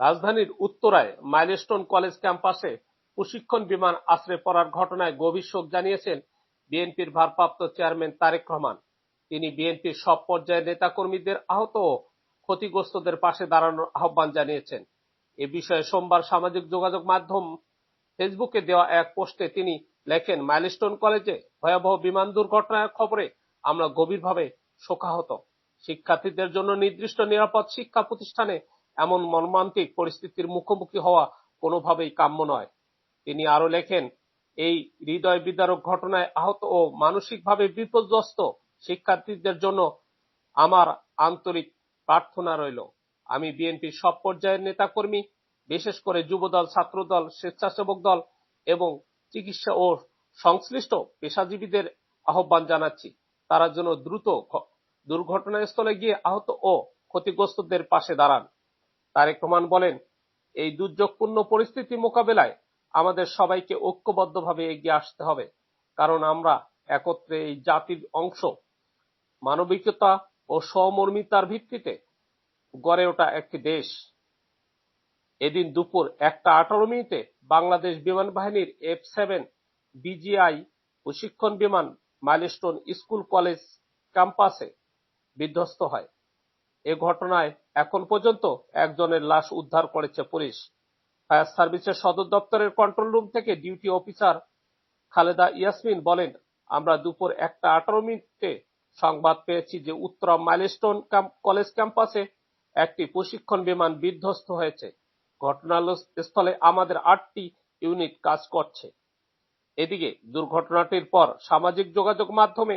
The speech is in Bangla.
রাজধানীর উত্তরায় মাইলস্টোন কলেজ ক্যাম্পাসে প্রশিক্ষণ বিমান আছড়ে পড়ার ঘটনায় গভীর শোক জানিয়েছেন বিএনপির ভারপ্রাপ্ত চেয়ারম্যান তারেক রহমান। তিনি বিএনপির সব পর্যায়ের নেতাকর্মীদের আহত ও ক্ষতিগ্রস্তদের পাশে দাঁড়ানোর আহ্বান জানিয়েছেন। এ বিষয়ে সোমবার সামাজিক যোগাযোগ মাধ্যম ফেসবুকে দেওয়া এক পোস্টে তিনি লেখেন, মাইলস্টোন কলেজে ভয়াবহ বিমান দুর্ঘটনার খবরে আমরা গভীরভাবে শোকাহত। শিক্ষার্থীদের জন্য নির্দিষ্ট নিরাপদ শিক্ষা প্রতিষ্ঠানে এমন মর্মান্তিক পরিস্থিতির মুখোমুখি হওয়া কোনোভাবেই কাম্য নয়। তিনি আরও লেখেন, এই হৃদয় বিদারক ঘটনায় আহত ও মানসিকভাবে বিপর্যস্ত শিক্ষার্থীদের জন্য আমার আন্তরিক প্রার্থনা রইল। আমি বিএনপির সব পর্যায়ের নেতাকর্মী, বিশেষ করে যুবদল, ছাত্রদল, স্বেচ্ছাসেবক দল এবং চিকিৎসা ও সংশ্লিষ্ট পেশাজীবীদের আহ্বান জানাচ্ছি। তারা যেন দ্রুত দুর্ঘটনাস্থলে গিয়ে আহত ও ক্ষতিগ্রস্তদের পাশে দাঁড়ান। তারেক রহমান বলেন, এই দুর্যোগপূর্ণ পরিস্থিতি মোকাবেলায় আমাদের সবাইকে ঐক্যবদ্ধভাবে এগিয়ে আসতে হবে, কারণ আমরা একত্রে এই জাতির অংশ। মানবিকতা ও সহমর্মিতার ভিত্তিতে গড়ে ওঠা একটি দেশ। এদিন দুপুর একটা আঠারো মিনিটে বাংলাদেশ বিমান বাহিনীর এফ সেভেন বিজিআই প্রশিক্ষণ বিমান মাইলস্টোন স্কুল কলেজ ক্যাম্পাসে বিধ্বস্ত হয়। এ ঘটনায় এখন পর্যন্ত একজনের লাশ উদ্ধার করেছে পুলিশ। ফায়ার সার্ভিসের সদর দপ্তরের কন্ট্রোল রুম থেকে ডিউটি অফিসার খালেদা ইয়াসমিন বলেন, আমরা দুপুর একটা আঠারো মিনিটে সংবাদ পেয়েছি যে উত্তরা মাইলস্টোন কলেজ ক্যাম্পাসে একটি প্রশিক্ষণ বিমান বিধ্বস্ত হয়েছে। ঘটনাস্থলে আমাদের আটটি ইউনিট কাজ করছে। এদিকে দুর্ঘটনাটির পর সামাজিক যোগাযোগ মাধ্যমে